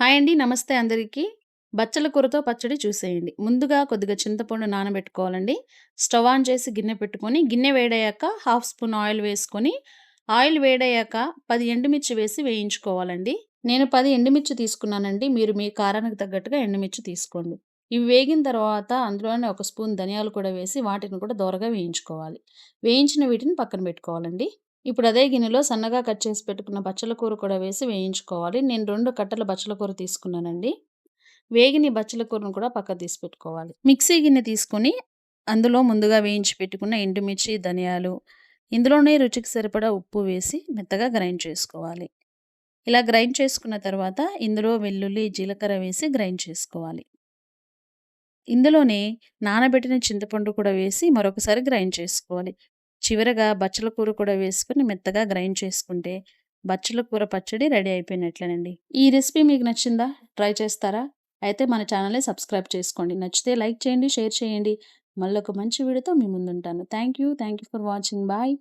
Hi అండి. నమస్తే అందరికీ. బచ్చల కూరతో పచ్చడి చూసేయండి. ముందుగా కొద్దిగా చింతపండు నానబెట్టుకోవాలండి. స్టవ్ ఆన్ చేసి గిన్నె పెట్టుకొని, గిన్నె వేడయ్యాక హాఫ్ స్పూన్ ఆయిల్ వేసుకొని, ఆయిల్ వేడయ్యాక పది ఎండుమిర్చి వేసి వేయించుకోవాలండి. నేను పది ఎండుమిర్చి తీసుకున్నానండి. మీరు మీ కారానికి తగ్గట్టుగా ఎండుమిర్చి తీసుకోండి. ఇవి వేగిన తర్వాత అందులోనే ఒక స్పూన్ ధనియాలు కూడా వేసి వాటిని కూడా దోరగా వేయించుకోవాలి. వేయించిన వీటిని పక్కన పెట్టుకోవాలండి. ఇప్పుడు అదే గిన్నెలో సన్నగా కట్ చేసి పెట్టుకున్న బచ్చల కూర కూడా వేసి వేయించుకోవాలి. నేను రెండు కట్టల బచ్చల కూర తీసుకున్నానండి. వేగిన బచ్చల కూరను కూడా పక్క తీసి పెట్టుకోవాలి. మిక్సీ గిన్నె తీసుకొని అందులో ముందుగా వేయించి పెట్టుకున్న ఎండుమిర్చి, ధనియాలు ఇందులోనే రుచికి సరిపడా ఉప్పు వేసి మెత్తగా గ్రైండ్ చేసుకోవాలి. ఇలా గ్రైండ్ చేసుకున్న తర్వాత ఇందులో వెల్లుల్లి, జీలకర్ర వేసి గ్రైండ్ చేసుకోవాలి. ఇందులోనే నానబెట్టిన చింతపండు కూడా వేసి మరొకసారి గ్రైండ్ చేసుకోవాలి. చివరగా బచ్చల కూర కూడా వేసుకుని మెత్తగా గ్రైండ్ చేసుకుంటే బచ్చల కూర పచ్చడి రెడీ అయిపోయినట్లేనండి. ఈ రెసిపీ మీకు నచ్చిందా? ట్రై చేస్తారా? అయితే మన ఛానల్‌ని సబ్స్క్రైబ్ చేసుకోండి. నచ్చితే లైక్ చేయండి, షేర్ చేయండి. మళ్ళీ ఒక మంచి వీడియోతో మీ ముందుంటాను. Thank you. Thank you for watching. Bye.